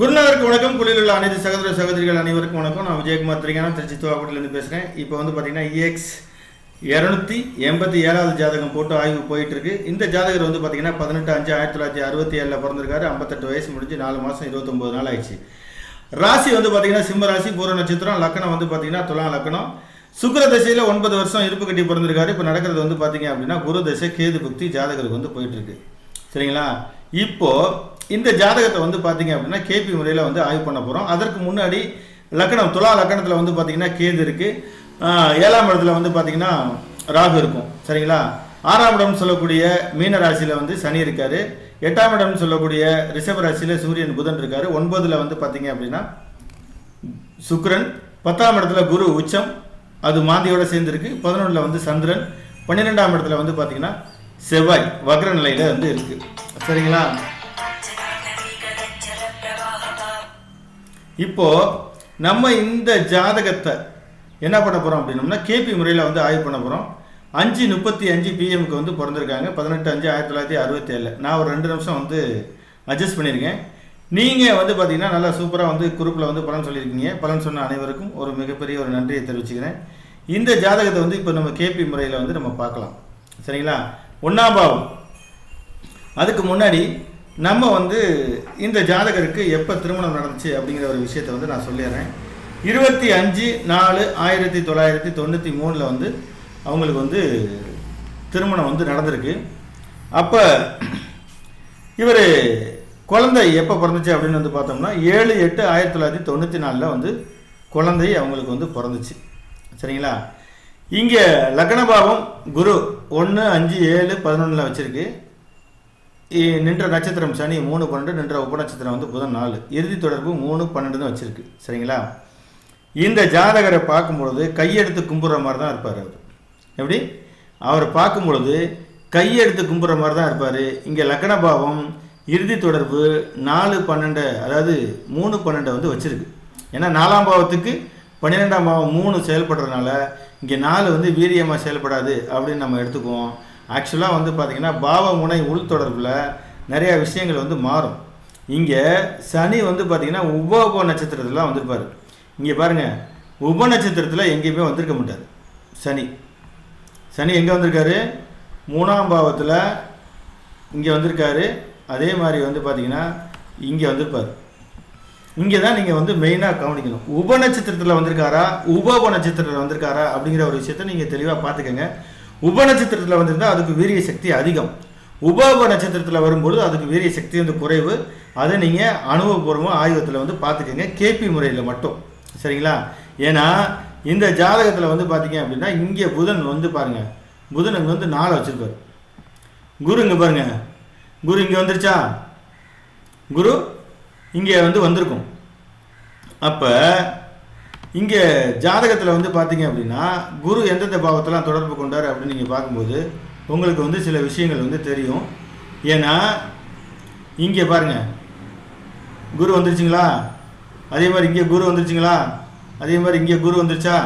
குருநகருக்கு வணக்கம். குழுவில் உள்ள அனைத்து சகோதர சகோதரிகள் அனைவருக்கும் வணக்கம். நான் விஜயகுமார் திரிகானம் திருச்சி துவாக்குடிலேருந்து பேசுகிறேன். இப்போ வந்து பார்த்தீங்கன்னா இஎக்ஸ் இரநூத்தி எண்பத்தி ஏழாவது ஜாதகம் போட்டு ஆய்வு போயிட்டுருக்கு. இந்த ஜாதகர் வந்து பார்த்தீங்கன்னா பதினெட்டு அஞ்சு ஆயிரத்தி தொள்ளாயிரத்தி அறுபத்தி ஏழில் பிறந்திருக்காரு. ஐம்பத்தெட்டு வயசு முடிஞ்சு நாலு மாதம் இருபத்தொம்போது நாள் ஆயிடுச்சு. ராசி வந்து பார்த்தீங்கன்னா சிம்ம ராசி பூர நட்சத்திரம். லக்கணம் வந்து பார்த்தீங்கன்னா துலாம் லக்கணம். சுக்கர தசையில் ஒன்பது வருஷம் இருப்பு கட்டி பிறந்திருக்காரு. இப்போ நடக்கிறது வந்து பார்த்தீங்க அப்படின்னா குரு தசை கேது புக்தி ஜாதகருக்கு வந்து போயிட்டுருக்கு. சரிங்களா? இப்போது இந்த ஜாதகத்தை வந்து பார்த்தீங்க அப்படின்னா கேபி முறையில் வந்து ஆய்வு பண்ண போகிறோம் அதற்கு முன்னாடி லக்கணம் துலா லக்கணத்தில் வந்து பார்த்தீங்கன்னா கேது இருக்கு. ஏழாம் இடத்துல வந்து பார்த்தீங்கன்னா ராகு இருக்கும். சரிங்களா? ஆறாம் இடம்னு சொல்லக்கூடிய மீன ராசியில் வந்து சனி இருக்காரு. எட்டாம் இடம்னு சொல்லக்கூடிய ரிஷப ராசியில் சூரியன் புதன் இருக்காரு. ஒன்பதுல வந்து பார்த்தீங்க அப்படின்னா சுக்ரன் பத்தாம் இடத்துல குரு உச்சம். அது மாந்தியோட சேர்ந்துருக்கு பதினொன்றில் வந்து சந்திரன். பன்னிரெண்டாம் இடத்துல வந்து பார்த்தீங்கன்னா செவ்வாய் வக்ர நிலையில் வந்து இருக்குது சரிங்களா? இப்போ நம்ம இந்த ஜாதகத்தை என்ன பண்ண போகிறோம் அப்படின்னம்னா கேபி முறையில் வந்து ஆய்வு பண்ண போகிறோம் அஞ்சு முப்பத்தி அஞ்சு பிஎம்க்கு வந்து பிறந்திருக்காங்க. பதினெட்டு அஞ்சு ஆயிரத்தி தொள்ளாயிரத்தி அறுபத்தி ஏழில் நான் ஒரு ரெண்டு நிமிஷம் வந்து அட்ஜஸ்ட் பண்ணியிருக்கேன் நீங்கள் வந்து பார்த்தீங்கன்னா நல்லா சூப்பராக வந்து குரூப்பில் வந்து பலன் சொல்லியிருக்கீங்க. பலன் சொன்ன அனைவருக்கும் ஒரு மிகப்பெரிய ஒரு நன்றியை தெரிவிச்சுக்கிறேன். இந்த ஜாதகத்தை வந்து இப்போ நம்ம கேபி முறையில் வந்து நம்ம பார்க்கலாம். சரிங்களா? ஒன்றாம் பாவம். அதுக்கு முன்னாடி நம்ம வந்து இந்த ஜாதகருக்கு எப்போ திருமணம் நடந்துச்சு அப்படிங்கிற ஒரு விஷயத்தை வந்து நான் சொல்லிடுறேன். இருபத்தி அஞ்சு நாலு ஆயிரத்தி தொள்ளாயிரத்தி தொண்ணூற்றி மூணில் வந்து அவங்களுக்கு வந்து திருமணம் வந்து நடந்திருக்கு. அப்போ இவர் குழந்தை எப்போ பிறந்துச்சு அப்படின்னு வந்து பார்த்தோம்னா ஏழு எட்டு ஆயிரத்தி தொள்ளாயிரத்தி தொண்ணூற்றி நாலில் வந்து குழந்தை அவங்களுக்கு வந்து பிறந்துச்சு. சரிங்களா? இங்கே லக்னபாவம் குரு ஒன்று அஞ்சு ஏழு பதினொன்றில் வச்சுருக்கு. நின்ற நட்சத்திரம் சனி மூணு பன்னெண்டு நின்ற உபநட்சத்திரம் வந்து புதன் நாலு. இறுதி தொடர்பு மூணு பன்னெண்டுன்னு வச்சுருக்கு. சரிங்களா? இந்த ஜாதகரை பார்க்கும்பொழுது கையெடுத்து கும்பிட்ற மாதிரி தான் இருப்பார் அவர். எப்படி? அவரை பார்க்கும்பொழுது கையெடுத்து கும்பிட்ற மாதிரி தான் இருப்பார். இங்கே லக்னபாவம் இறுதி தொடர்பு நாலு பன்னெண்டு அதாவது மூணு பன்னெண்டை வந்து வச்சுருக்கு. ஏன்னா நாலாம் பாவத்துக்கு பன்னிரெண்டாம் பாவம் மூணு செயல்படுறதுனால இங்கே நாலு வந்து வீரியமாக செயல்படாது அப்படின்னு நம்ம எடுத்துக்குவோம். ஆக்சுவலாக வந்து பார்த்திங்கன்னா பாவ முனை உள் தொடர்பில் நிறையா விஷயங்கள் வந்து மாறும். இங்கே சனி வந்து பார்த்திங்கன்னா உப உப நட்சத்திரத்தில் வந்திருப்பார். இங்கே பாருங்கள் உப நட்சத்திரத்தில் எங்கேயுமே வந்திருக்க மாட்டார். சனி. சனி எங்கே வந்திருக்காரு? மூணாம் பாவத்தில் இங்கே வந்திருக்காரு. அதே மாதிரி வந்து பார்த்தீங்கன்னா இங்கே வந்திருப்பார். இங்கே தான் நீங்கள் வந்து மெயினாக கவனிக்கணும். உப நட்சத்திரத்தில் வந்திருக்காரா? உப நட்சத்திரத்தில் வந்திருக்காரா? அப்படிங்கிற ஒரு விஷயத்த நீங்கள் தெளிவாக பார்த்துக்கங்க. உப நட்சத்திரத்தில் வந்திருந்தால் அதுக்கு வீரிய சக்தி அதிகம். உப உப நட்சத்திரத்தில் வரும்பொழுது அதுக்கு வீரிய சக்தி வந்து குறைவு. அதை நீங்கள் அனுபவபூர்வமாக ஆய்வத்தில் வந்து பார்த்துக்கோங்க. கேபி முறையில் மட்டும். சரிங்களா? ஏன்னா இந்த ஜாதகத்தில் வந்து பார்த்தீங்க அப்படின்னா இங்கே புதன் வந்து பாருங்கள் புதன் இங்கே வந்து நாலு வச்சுருப்பார். குரு இங்கே பாருங்க. குரு இங்கே வந்துருச்சா? குரு இங்கே வந்து வந்திருக்கும். அப்போ இங்கே ஜாதகத்தில் வந்து பார்த்தீங்க அப்படின்னா குரு எந்தெந்த பாவத்தெல்லாம் தொடர்பு கொண்டார் அப்படின்னு நீங்கள் பார்க்கும்போது உங்களுக்கு வந்து சில விஷயங்கள் வந்து தெரியும். ஏன்னா இங்கே பாருங்க. குரு வந்துருச்சுங்களா? அதே மாதிரி இங்கே குரு வந்துருச்சுங்களா? அதே மாதிரி இங்கே குரு வந்துருச்சா?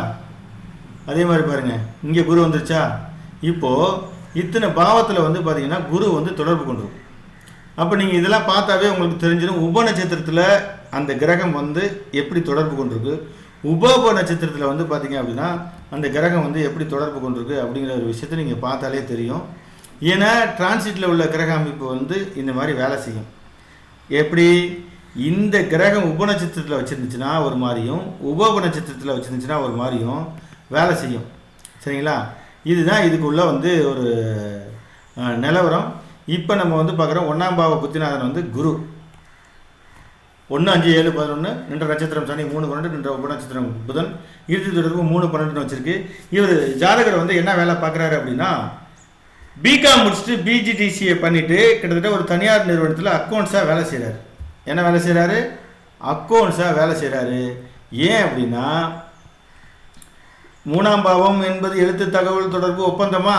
அதே மாதிரி பாருங்கள் இங்கே குரு வந்துருச்சா? இப்போது இத்தனை பாவத்தில் வந்து பார்த்தீங்கன்னா குரு வந்து தொடர்பு கொண்டிருக்கும். அப்போ நீங்கள் இதெல்லாம் பார்த்தாவே உங்களுக்கு தெரிஞ்சிடும். உப நட்சத்திரத்தில் அந்த கிரகம் வந்து எப்படி தொடர்பு கொண்டிருக்கு? உப நட்சத்திரத்தில் வந்து பார்த்தீங்க அப்படின்னா அந்த கிரகம் வந்து எப்படி தொடர்பு கொண்டிருக்கு அப்படிங்கிற ஒரு விஷயத்தை நீங்கள் பார்த்தாலே தெரியும். ஏன்னா டிரான்சிட்டில் உள்ள கிரக அமைப்பு வந்து இந்த மாதிரி வேலை செய்யும். எப்படி? இந்த கிரகம் உப நட்சத்திரத்தில் வச்சுருந்துச்சுன்னா ஒரு மாதிரியும் உப நட்சத்திரத்தில் வச்சுருந்துச்சுன்னா ஒரு மாதிரியும் வேலை செய்யும். சரிங்களா? இதுதான் இதுக்குள்ளே வந்து ஒரு நிலவரம். இப்போ நம்ம வந்து பார்க்குறோம் ஒன்றாம் பாவ புத்திநாதன் வந்து குரு. ஒன்று அஞ்சு ஏழு பதினொன்று நின்ற நட்சத்திரம் சனி மூணு பன்னெண்டு நின்ற ஒன்பது நட்சத்திரம் புதன். இறுதி தொடர்பு மூணு பன்னெண்டுன்னு வச்சிருக்கு. இவர் ஜாதகர் வந்து என்ன வேலை பார்க்குறாரு அப்படின்னா பிகாம் முடிச்சுட்டு பிஜிடிசியை பண்ணிவிட்டு கிட்டத்தட்ட ஒரு தனியார் நிறுவனத்தில் அக்கௌண்ட்ஸாக வேலை செய்கிறாரு என்ன வேலை செய்கிறாரு அக்கௌண்ட்ஸாக வேலை செய்கிறாரு ஏன் அப்படின்னா மூணாம் பாவம் என்பது எழுத்து தகவல் தொடர்பு ஒப்பந்தமா?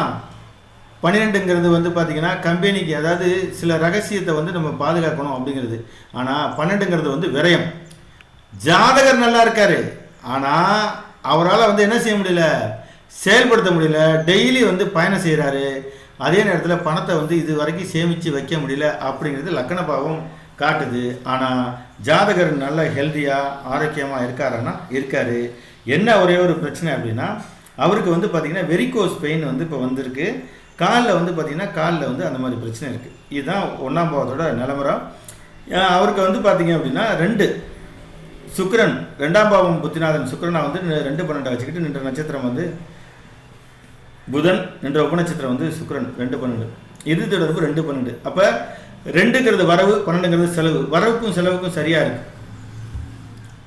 பன்னிரெண்டுங்கிறது வந்து பார்த்தீங்கன்னா கம்பெனிக்கு அதாவது சில ரகசியத்தை வந்து நம்ம பாதுகாக்கணும் அப்படிங்கிறது. ஆனால் பன்னெண்டுங்கிறது வந்து விரயம். ஜாதகர் நல்லா இருக்காரு. ஆனால் அவரால் வந்து என்ன செய்ய முடியல? செயல்படுத்த முடியல. டெய்லி வந்து பயணம் செய்கிறாரு அதே நேரத்தில் பணத்தை வந்து இது வரைக்கும் சேமித்து வைக்க முடியல அப்படிங்கிறது லக்கண பாவம் காட்டுது. ஆனால் ஜாதகர் நல்ல ஹெல்த்தியாக ஆரோக்கியமாக இருக்காருன்னா இருக்கார். என்ன ஒரே ஒரு பிரச்சனை அப்படின்னா அவருக்கு வந்து பார்த்திங்கன்னா வெரிகோஸ் பெயின் வந்து இப்போ வந்திருக்கு. காலில் வந்து பார்த்திங்கன்னா காலில் வந்து அந்த மாதிரி பிரச்சனை இருக்குது இதுதான் ஒன்றாம் பாவத்தோட நிலவரம் அவருக்கு வந்து பார்த்தீங்க அப்படின்னா ரெண்டு சுக்ரன் ரெண்டாம் பாவம் புத்திநாதன் சுக்கிரனை வந்து ரெண்டு பன்னெண்டை வச்சுக்கிட்டு நின்ற நட்சத்திரம் வந்து புதன் நின்ற உபநட்சத்திரம் வந்து சுக்ரன் ரெண்டு பன்னெண்டு. இது தொடர்பு ரெண்டு பன்னெண்டு. அப்போ ரெண்டுங்கிறது வரவு பன்னெண்டுங்கிறது செலவு. வரவுக்கும் செலவுக்கும் சரியாக இருக்கு.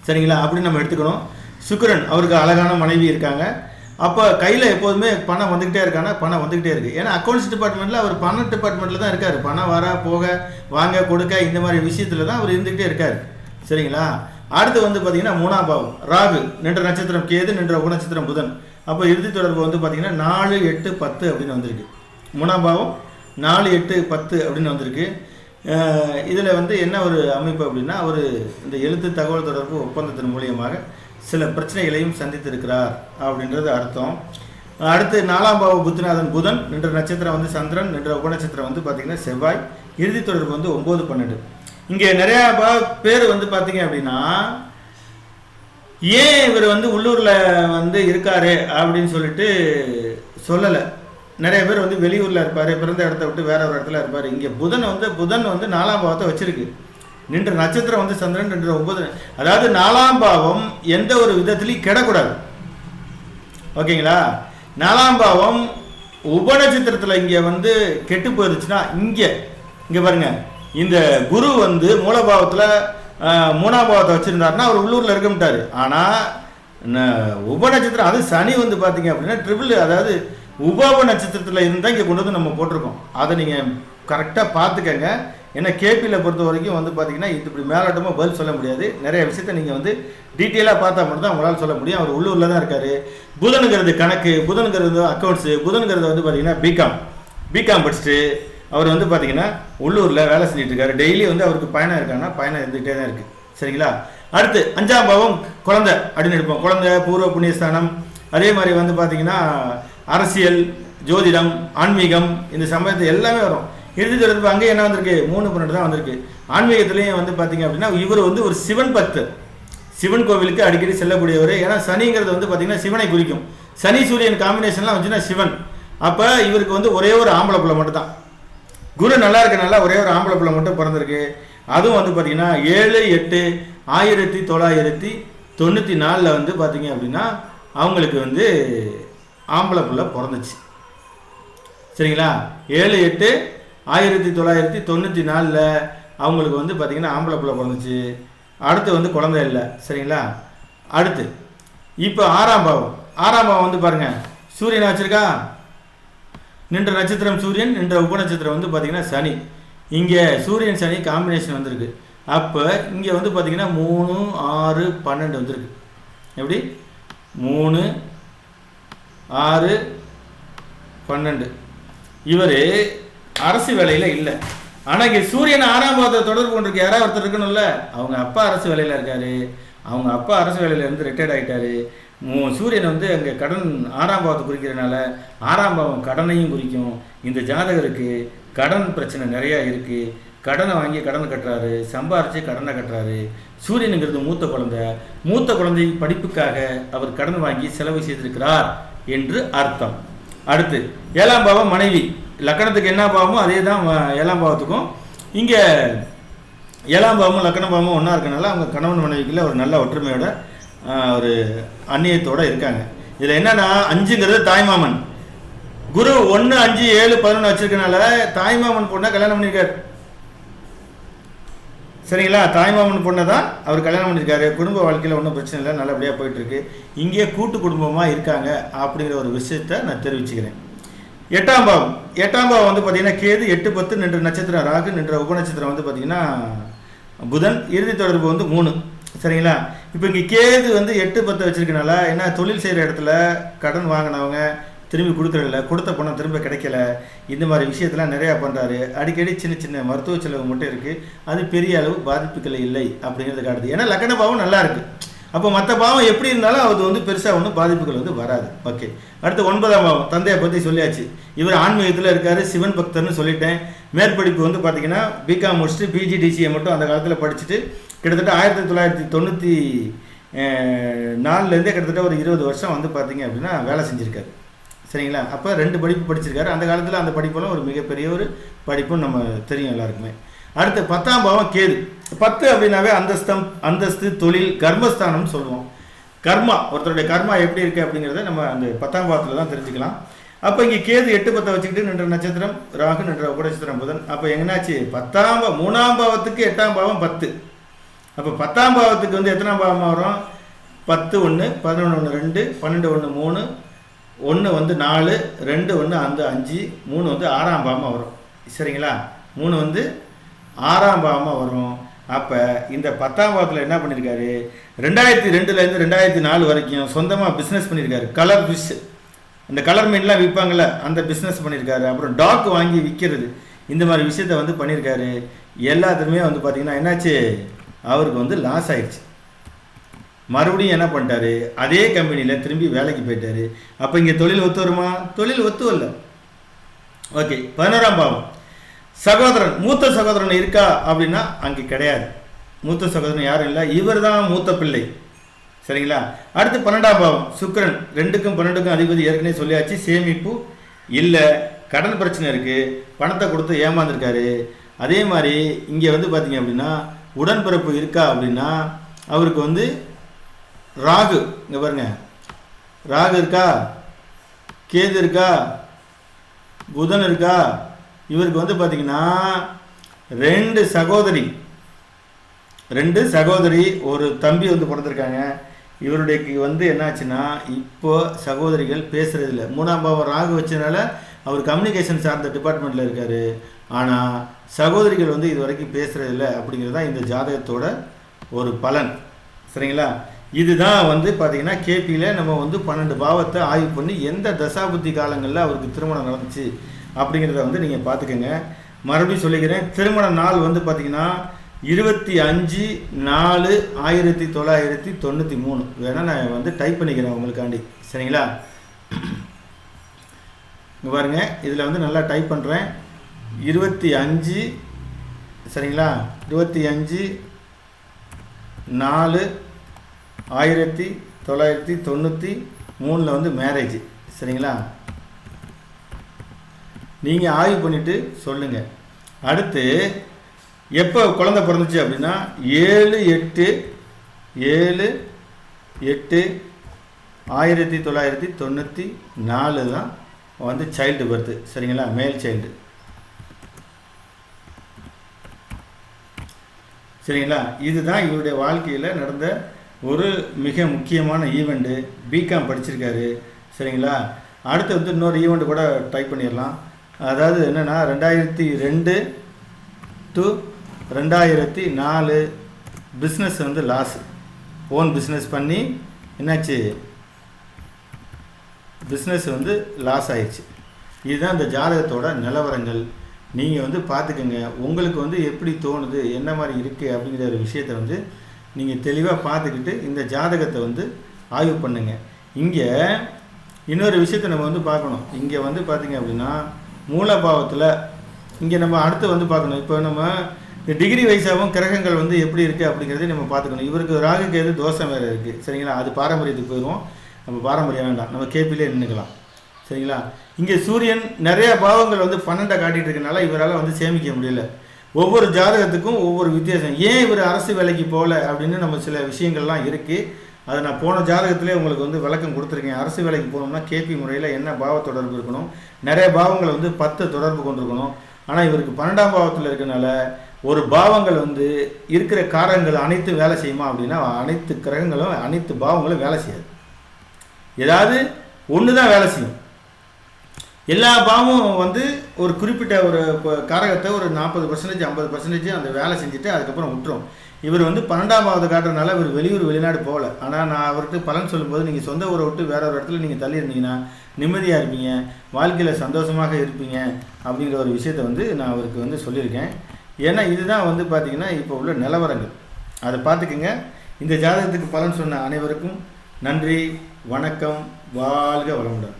சரிங்களா? அப்படின்னு நம்ம எடுத்துக்கணும். சுக்கிரன் அவருக்கு அழகான மனைவி இருக்காங்க. அப்போ கையில் எப்போதுமே பணம் வந்துக்கிட்டே இருக்கானா பணம் வந்துக்கிட்டே இருக்கு. ஏன்னா அக்கௌண்ட்ஸ் டிபார்ட்மெண்ட்டில் அவர் பண டிபார்ட்மெண்ட்டில் தான் இருக்கார். பணம் வர போக வாங்க கொடுக்க இந்த மாதிரி விஷயத்தில் தான் அவர் இருந்துக்கிட்டே இருக்கார். சரிங்களா? அடுத்து வந்து பார்த்தீங்கன்னா மூணாம் பாவம். ராகு நின்ற நட்சத்திரம் கேது நின்ற உபநட்சத்திரம் புதன். அப்போ இறுதி தொடர்பு வந்து பார்த்தீங்கன்னா நாலு எட்டு பத்து அப்படின்னு வந்திருக்கு. மூணாம் பாவம் நாலு எட்டு பத்து அப்படின்னு வந்திருக்கு. இதில் வந்து என்ன ஒரு அமைப்பு அப்படின்னா ஒரு இந்த எழுத்து தகவல் தொடர்பு ஒப்பந்தத்தின் மூலியமாக சில பிரச்சனைகளையும் சந்தித்திருக்கிறார் அப்படின்றது அர்த்தம். அடுத்து நாலாம் பாவ புத்திநாதன் புதன் நின்ற நட்சத்திரம் வந்து சந்திரன் நின்ற உபநட்சத்திரம் வந்து பார்த்தீங்கன்னா செவ்வாய் இறுதி தொடர்பு வந்து ஒம்பது பன்னெண்டு. இங்கே நிறையா பா பேர் வந்து பார்த்தீங்க அப்படின்னா ஏன் இவர் வந்து உள்ளூரில் வந்து இருக்காரு அப்படின்னு சொல்லிட்டு சொல்லலை. நிறைய பேர் வந்து வெளியூரில் இருப்பார் பிறந்த இடத்த விட்டு வேற ஒரு இடத்துல இருப்பார். இங்கே புதன் வந்து புதன் வந்து நாலாம் பாவத்தை வச்சிருக்கு. நின்ற நட்சத்திரம் வந்து சந்திரன் நின்ற ஒன்பது அதாவது நாலாம் பாவம் எந்த ஒரு விதத்திலையும் கெடக்கூடாது. ஓகேங்களா? நாலாம் பாவம் உபநட்சத்திரத்தில் இங்கே வந்து கெட்டு போயிருச்சுன்னா இங்கே இங்கே பாருங்க. இந்த குரு வந்து மூலபாவத்தில் மூணாம் பாவத்தை வச்சுருந்தாருன்னா அவர் உள்ளூரில் இருக்க மாட்டார். ஆனால் உபநட்சத்திரம் அது சனி வந்து பார்த்தீங்க அப்படின்னா ட்ரிபிள் அதாவது உபவ நட்சத்திரத்தில் இருந்தால் இங்கே கொண்டு வந்து நம்ம போட்டிருக்கோம். அதை நீங்கள் கரெக்டாக பார்த்துக்கங்க. ஏன்னா கேபியில் பொறுத்த வரைக்கும் வந்து பார்த்தீங்கன்னா இது இப்படி மேலோட்டமாக பதில் சொல்ல முடியாது. நிறைய விஷயத்த நீங்கள் வந்து டீட்டெயிலாக பார்த்தா மட்டும் தான் உங்களால் சொல்ல முடியும். அவர் உள்ளூரில் தான் இருக்கார். புதனுங்கிறது கணக்கு புதனுங்கிறது அக்கௌண்ட்ஸு புதனுங்கிறது வந்து பார்த்தீங்கன்னா பிகாம் பிகாம் படிச்சுட்டு அவர் வந்து பார்த்தீங்கன்னா உள்ளூரில் வேலை செஞ்சுட்டு இருக்காரு. டெய்லி வந்து அவருக்கு பயணம் இருக்காங்கன்னா பயணம் இருந்துகிட்டே தான் இருக்குது சரிங்களா? அடுத்து அஞ்சாம் பாவம் குழந்தை அப்படின்னு எடுப்போம். குழந்தை பூர்வ புண்ணியஸ்தானம். அதே மாதிரி வந்து பார்த்தீங்கன்னா அரசியல் ஜோதிடம் ஆன்மீகம் இந்த சமயத்து எல்லாமே வரும். இறுதி தொடர்பு அங்கே என்ன வந்திருக்கு? மூணு பன்னெண்டு தான் வந்திருக்கு. ஆன்மீகத்துலேயும் வந்து பார்த்தீங்க அப்படின்னா இவர் வந்து ஒரு சிவன் பக்தர். சிவன் கோவிலுக்கு அடிக்கடி செல்லக்கூடியவர். ஏன்னா சனிங்கிறது வந்து பார்த்தீங்கன்னா சிவனை குறிக்கும். சனி சூரியன் காம்பினேஷன்லாம் வந்துச்சுன்னா சிவன். அப்போ இவருக்கு வந்து ஒரே ஒரு ஆம்பளை பிள்ளை மட்டும் தான் குரு நல்லா இருக்கனால ஒரே ஒரு ஆம்பளை பிள்ளை மட்டும் பிறந்திருக்கு. அதுவும் வந்து பார்த்தீங்கன்னா ஏழு எட்டு ஆயிரத்தி தொள்ளாயிரத்தி தொண்ணூற்றி நாலில் வந்து பார்த்தீங்க அப்படின்னா அவங்களுக்கு வந்து ஆம்பளை பிள்ளை பிறந்துச்சு. சரிங்களா? ஏழு எட்டு ஆயிரத்தி தொள்ளாயிரத்தி தொண்ணூற்றி நாலில் அவங்களுக்கு வந்து பார்த்திங்கன்னா ஆம்பளை பிள்ளை பிறந்துச்சு. அடுத்து வந்து குழந்தை இல்லை. சரிங்களா? அடுத்து இப்போ ஆறாம் பாவம். ஆறாம் பாவம் வந்து பாருங்கள் சூரியன் வச்சுருக்கா? நின்ற நட்சத்திரம் சூரியன் நின்ற உபநட்சத்திரம் வந்து பார்த்திங்கன்னா சனி. இங்கே சூரியன் சனி காம்பினேஷன் வந்திருக்கு. அப்போ இங்கே வந்து பார்த்தீங்கன்னா மூணு ஆறு பன்னெண்டு வந்திருக்கு. எப்படி? மூணு ஆறு பன்னெண்டு. இவர் அரசு வேலையில் இல்லை. ஆனால் இங்கே சூரியன் ஆறாம் பாதத்தை தொடர்பு கொண்டிருக்க. யாராவது ஒருத்தர் இருக்கணும்ல? அவங்க அப்பா அரசு வேலையில் இருக்காரு. அவங்க அப்பா அரசு வேலையில இருந்து ரிட்டையர்ட் ஆகிட்டாரு சூரியன் வந்து அங்கே கடன் ஆறாம் பாவத்தை குறிக்கிறனால ஆறாம் பாவம் கடனையும் குறிக்கும். இந்த ஜாதகருக்கு கடன் பிரச்சனை நிறையா இருக்குது கடனை வாங்கி கடன் கட்டுறாரு. சம்பாரித்து கடனை கட்டுறாரு. சூரியனுங்கிறது மூத்த குழந்தை. மூத்த குழந்தை படிப்புக்காக அவர் கடன் வாங்கி செலவு செய்திருக்கிறார் என்று அர்த்தம். அடுத்து ஏழாம் பாவம் மனைவி. லக்கணத்துக்கு என்ன பாவமோ அதே தான் ஏழாம் பாவத்துக்கும். இங்கே ஏழாம் பாவமும் லக்கண பாவமும் ஒன்றா இருக்கனால அவங்க கணவன் மனைவிக்குள்ள ஒரு நல்ல ஒற்றுமையோட ஒரு அந்நியத்தோட இருக்காங்க. இதில் என்னென்னா அஞ்சுங்கிறது தாய்மாமன். குரு ஒன்று அஞ்சு ஏழு பதினொன்று வச்சிருக்கனால தாய்மாமன் பொண்ணை கல்யாணம் பண்ணியிருக்காரு சரிங்களா? தாய்மாமன் பொண்ணை தான் அவர் கல்யாணம் பண்ணியிருக்காரு. குடும்ப வாழ்க்கையில் ஒன்றும் பிரச்சனை இல்லை. நல்லபடியாக போயிட்டு இங்கேயே இங்கே கூட்டு குடும்பமாக இருக்காங்க அப்படிங்கிற ஒரு விஷயத்த நான் தெரிவிச்சுக்கிறேன். எட்டாம் பாவம். எட்டாம் பாவம் வந்து பார்த்திங்கன்னா கேது எட்டு பத்து நின்ற நட்சத்திரம் ராகு நின்ற உபநட்சத்திரம் வந்து பார்த்திங்கன்னா புதன். இறுதி தொடர்பு வந்து மூணு. சரிங்களா? இப்போ இங்கே கேது வந்து எட்டு பத்து வச்சுருக்கனால ஏன்னா தொழில் செய்கிற இடத்துல கடன் வாங்கினவங்க திரும்பி கொடுக்குறதில்ல. கொடுத்த பணம் திரும்ப கிடைக்கல. இந்த மாதிரி விஷயத்தெல்லாம் நிறையா பண்ணுறாரு அடிக்கடி சின்ன சின்ன மருத்துவ செலவு மட்டும் இருக்குது அது பெரிய அளவு பாதிப்புகள் இல்லை அப்படிங்கிறது காட்டுது. ஏன்னா லக்கண பாவம் நல்லா இருக்கு. அப்போ மற்ற பாவம் எப்படி இருந்தாலும் அது வந்து பெருசாக ஒன்றும் பாதிப்புகள் வந்து வராது. ஓகே. அடுத்து ஒன்பதாம் பாவம். தந்தையை பற்றி சொல்லியாச்சு. இவர் ஆன்மீகத்தில் இருக்கார். சிவன் பக்தர்னு சொல்லிட்டேன். மேற்படிப்பு வந்து பார்த்தீங்கன்னா பிகாம் முடிச்சுட்டு பிஜிடிசியை மட்டும் அந்த காலத்தில் படிச்சுட்டு கிட்டத்தட்ட ஆயிரத்தி தொள்ளாயிரத்தி தொண்ணூற்றி நாலுலேருந்தே கிட்டத்தட்ட ஒரு இருபது வருஷம் வந்து பார்த்தீங்க அப்படின்னா வேலை செஞ்சுருக்காரு. சரிங்களா? அப்போ ரெண்டு படிப்பு படிச்சிருக்காரு. அந்த காலத்தில் அந்த படிப்பெல்லாம் ஒரு மிகப்பெரிய ஒரு படிப்புன்னு நம்ம தெரியும் எல்லாருக்குமே. அடுத்து பத்தாம் பாவம் கேது. பத்து அப்படின்னாவே அந்தஸ்தம் அந்தஸ்து தொழில் கர்மஸ்தானம்னு சொல்லுவோம். கர்மா ஒருத்தருடைய கர்மா எப்படி இருக்குது அப்படிங்கிறத நம்ம அந்த பத்தாம் பாவத்தில் தான் தெரிஞ்சுக்கலாம். அப்போ இங்கே கேது எட்டு பத்தை வச்சுக்கிட்டு நின்ற நட்சத்திரம் ராகு நின்ற உபநட்சத்திரம் புதன். அப்போ எங்கனாச்சு? பத்தாம் மூணாம் பாவத்துக்கு எட்டாம் பாவம் பத்து. அப்போ பத்தாம் பாவத்துக்கு வந்து எத்தனாம் பாவமாக வரும் பத்து ஒன்று பதினொன்று ஒன்று ரெண்டு பன்னெண்டு ஒன்று மூணு ஒன்று வந்து நாலு ரெண்டு ஒன்று அந்த அஞ்சு மூணு வந்து ஆறாம் பாவமாக வரும். சரிங்களா? மூணு வந்து ஆறாம் பாவமாக வரும். அப்போ இந்த பத்தாம் பாவத்தில் என்ன பண்ணியிருக்காரு ரெண்டாயிரத்தி ரெண்டுலேருந்து ரெண்டாயிரத்தி நாலு வரைக்கும் சொந்தமாக பிஸ்னஸ் பண்ணியிருக்காரு கலர் ஃபிஷ் அந்த கலர் மீன்லாம் விற்பாங்கள்ல அந்த பிஸ்னஸ் பண்ணியிருக்காரு அப்புறம் டாக் வாங்கி விற்கிறது இந்த மாதிரி விஷயத்த வந்து பண்ணியிருக்காரு எல்லாத்துலேயுமே வந்து பார்த்தீங்கன்னா என்னாச்சு? அவருக்கு வந்து லாஸ் ஆயிடுச்சு. மறுபடியும் என்ன பண்ணிட்டாரு? அதே கம்பெனியில் திரும்பி வேலைக்கு போயிட்டாரு. அப்போ இங்கே தொழில் ஒத்து வருமா? தொழில் ஒத்து வரல. ஓகே பதினோராம் பாவம். சகோதரன் மூத்த சகோதரன் இருக்கா அப்படின்னா அங்கே கிடையாது. மூத்த சகோதரன் யாரும் இல்லை. இவர் தான் மூத்த பிள்ளை. சரிங்களா? அடுத்து பன்னெண்டாம் பாவம். சுக்கிரன் ரெண்டுக்கும் பன்னெண்டுக்கும் அதிபதி ஏற்கனவே சொல்லியாச்சு. சேமிப்பு இல்லை. கடன் பிரச்சனை இருக்குது பணத்தை கொடுத்து ஏமாந்துருக்காரு. அதே மாதிரி இங்கே வந்து பார்த்தீங்க அப்படின்னா உடன்பிறப்பு இருக்கா அப்படின்னா அவருக்கு வந்து ராகு இங்கே பாருங்க. ராகு இருக்கா? கேது இருக்கா? புதன் இருக்கா? இவருக்கு வந்து பார்த்தீங்கன்னா ரெண்டு சகோதரி. ரெண்டு சகோதரி ஒரு தம்பி வந்து பிறந்திருக்காங்க. இவருடைய வந்து என்னாச்சுன்னா இப்போ சகோதரிகள் பேசுறது இல்லை மூணாம் பாவம் ராகு வச்சதுனால அவர் கம்யூனிகேஷன் சார்ந்த டிபார்ட்மெண்ட்டில் இருக்கார். ஆனால் சகோதரிகள் வந்து இது வரைக்கும் பேசுறது இல்லை அப்படிங்கிறது தான் இந்த ஜாதகத்தோட ஒரு பலன். சரிங்களா? இதுதான் வந்து பார்த்தீங்கன்னா கேபியில் நம்ம வந்து பன்னெண்டு பாவத்தை ஆய்வு பண்ணி எந்த தசாபுத்தி காலங்களில் அவருக்கு திருமணம் நடந்துச்சு அப்படிங்கிறத வந்து நீங்கள் பார்த்துக்கோங்க மறுபடியும் சொல்லிக்கிறேன் திருமண நாள் வந்து பார்த்தீங்கன்னா இருபத்தி அஞ்சு நாலு ஆயிரத்தி தொள்ளாயிரத்தி தொண்ணூற்றி மூணு. வேணால் நான் வந்து டைப் பண்ணிக்கிறேன் உங்களுக்காண்டி. சரிங்களா? இங்கே பாருங்கள் இதில் வந்து நல்லா டைப் பண்ணுறேன் இருபத்தி அஞ்சு சரிங்களா? இருபத்தி அஞ்சு நாலு ஆயிரத்தி தொள்ளாயிரத்தி தொண்ணூற்றி மூணில் வந்து மேரேஜ் சரிங்களா? நீங்கள் ஆய்வு பண்ணிவிட்டு சொல்லுங்கள் அடுத்து எப்போ குழந்தை பிறந்துச்சு அப்படின்னா ஏழு எட்டு ஏழு எட்டு ஆயிரத்தி தொள்ளாயிரத்தி தொண்ணூற்றி நாலு தான் வந்து சைல்டு பர்த்து சரிங்களா? மேல் சைல்டு சரிங்களா? இதுதான் இவருடைய வாழ்க்கையில் நடந்த ஒரு மிக முக்கியமான ஈவெண்ட்டு பிகாம் படிச்சிருக்காரு. சரிங்களா? அடுத்து வந்து இன்னொரு ஈவெண்ட் கூட டைப் பண்ணிடலாம் அதாவது என்னென்னா ரெண்டாயிரத்தி ரெண்டு டு ரெண்டாயிரத்தி நாலு பிஸ்னஸ் வந்து லாஸ் ஓன் பிஸ்னஸ் பண்ணி என்னாச்சு? பிஸ்னஸ் வந்து லாஸ் ஆயிடுச்சு இதுதான் இந்த ஜாதகத்தோட நிலவரங்கள். நீங்கள் வந்து பார்த்துக்கோங்க. உங்களுக்கு வந்து எப்படி தோணுது? என்ன மாதிரி இருக்குது அப்படிங்கிற ஒரு விஷயத்தை வந்து நீங்கள் தெளிவாக பார்த்துக்கிட்டு இந்த ஜாதகத்தை வந்து ஆய்வு பண்ணுங்க. இங்கே இன்னொரு விஷயத்தை நம்ம வந்து பார்க்கணும். இங்கே வந்து பார்த்தீங்க அப்படின்னா மூலபாவத்தில் இங்கே நம்ம அடுத்து வந்து பார்க்கணும். இப்போ நம்ம டிகிரி வைஸாகவும் கிரகங்கள் வந்து எப்படி இருக்குது அப்படிங்கிறதே நம்ம பார்த்துக்கணும். இவருக்கு ராகு கேது தோஷம் வேறு இருக்குது சரிங்களா? அது பாரம்பரியத்துக்கு போயிடுவோம் நம்ம பாரம்பரியம் வேண்டாம். நம்ம கேபிலே நின்றுக்கலாம் சரிங்களா? இங்கே சூரியன் நிறைய பாவங்கள் வந்து பன்னெண்டை காட்டிகிட்டு இருக்கனால இவரால் வந்து சேமிக்க முடியல. ஒவ்வொரு ஜாதகத்துக்கும் ஒவ்வொரு வித்தியாசம். ஏன் இவர் அரசு வேலைக்கு போகல அப்படின்னு நம்ம சில விஷயங்கள்லாம் இருக்குது அதை நான் போன ஜாதகத்திலே உங்களுக்கு வந்து விளக்கம் கொடுத்துருக்கேன். அரசு வேலைக்கு போகணும்னா கேபி முறையில் என்ன பாவ தொடர்பு இருக்கணும்? நிறைய பாவங்களை வந்து பத்து தொடர்பு கொண்டிருக்கணும். ஆனால் இவருக்கு பன்னெண்டாம் பாவத்தில் இருக்கனால ஒரு பாவங்கள் வந்து இருக்கிற காரகங்கள் அனைத்து வேலை செய்யுமா அப்படின்னா அனைத்து கிரகங்களும் அனைத்து பாவங்களும் வேலை செய்யாது. ஏதாவது ஒன்று தான் வேலை செய்யும். எல்லா பாவமும் வந்து ஒரு குறிப்பிட்ட ஒரு காரகத்தை ஒரு நாற்பது பர்சன்டேஜ் ஐம்பது பர்சன்டேஜ் அந்த வேலை செஞ்சுட்டு அதுக்கப்புறம் விட்டுரும். இவர் வந்து பன்னெண்டாம் பாவத்தை காட்டுறதுனால இவர் வெளியூர் வெளிநாடு போகல. ஆனால் நான் அவர்கிட்ட பலன் சொல்லும்போது நீங்கள் சொந்த ஊரை விட்டு வேற ஒரு இடத்துல நீங்கள் தள்ளி இருந்தீங்கன்னா நிம்மதியாக இருப்பீங்க வாழ்க்கையில் சந்தோஷமாக இருப்பீங்க அப்படிங்கிற ஒரு விஷயத்தை வந்து நான் அவருக்கு வந்து சொல்லியிருக்கேன். ஏன்னா இதுதான் வந்து பார்த்திங்கன்னா இப்போ உள்ள நிலவரங்கள். அதை பார்த்துக்குங்க இந்த ஜாதகத்துக்கு பலன் சொன்ன அனைவருக்கும் நன்றி வணக்கம் வாழ்க வளமுடன்.